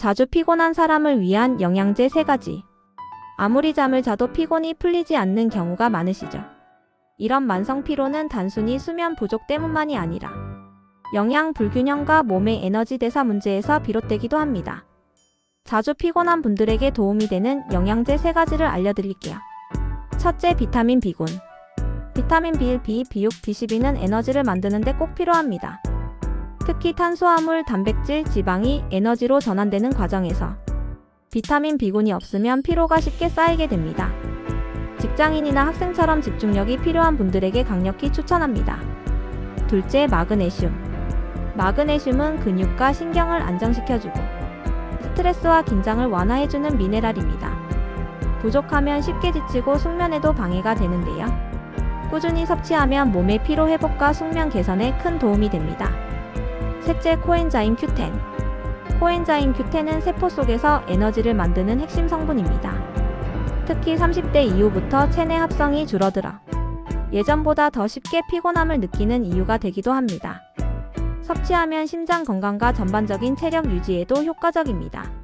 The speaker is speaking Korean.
자주 피곤한 사람을 위한 영양제 3가지. 아무리 잠을 자도 피곤이 풀리지 않는 경우가 많으시죠. 이런 만성 피로는 단순히 수면 부족 때문만이 아니라 영양 불균형과 몸의 에너지 대사 문제에서 비롯되기도 합니다. 자주 피곤한 분들에게 도움이 되는 영양제 3가지를 알려드릴게요. 첫째, 비타민 B군. 비타민 B1, B, B6, B12는 에너지를 만드는데 꼭 필요합니다. 특히 탄수화물, 단백질, 지방이 에너지로 전환되는 과정에서 비타민 B군이 없으면 피로가 쉽게 쌓이게 됩니다. 직장인이나 학생처럼 집중력이 필요한 분들에게 강력히 추천합니다. 둘째, 마그네슘. 마그네슘은 근육과 신경을 안정시켜주고 스트레스와 긴장을 완화해주는 미네랄입니다. 부족하면 쉽게 지치고 숙면에도 방해가 되는데요. 꾸준히 섭취하면 몸의 피로 회복과 숙면 개선에 큰 도움이 됩니다. 셋째, 코엔자임 Q10. 코엔자임 Q10은 세포 속에서 에너지를 만드는 핵심 성분입니다. 특히 30대 이후부터 체내 합성이 줄어들어 예전보다 더 쉽게 피곤함을 느끼는 이유가 되기도 합니다. 섭취하면 심장 건강과 전반적인 체력 유지에도 효과적입니다.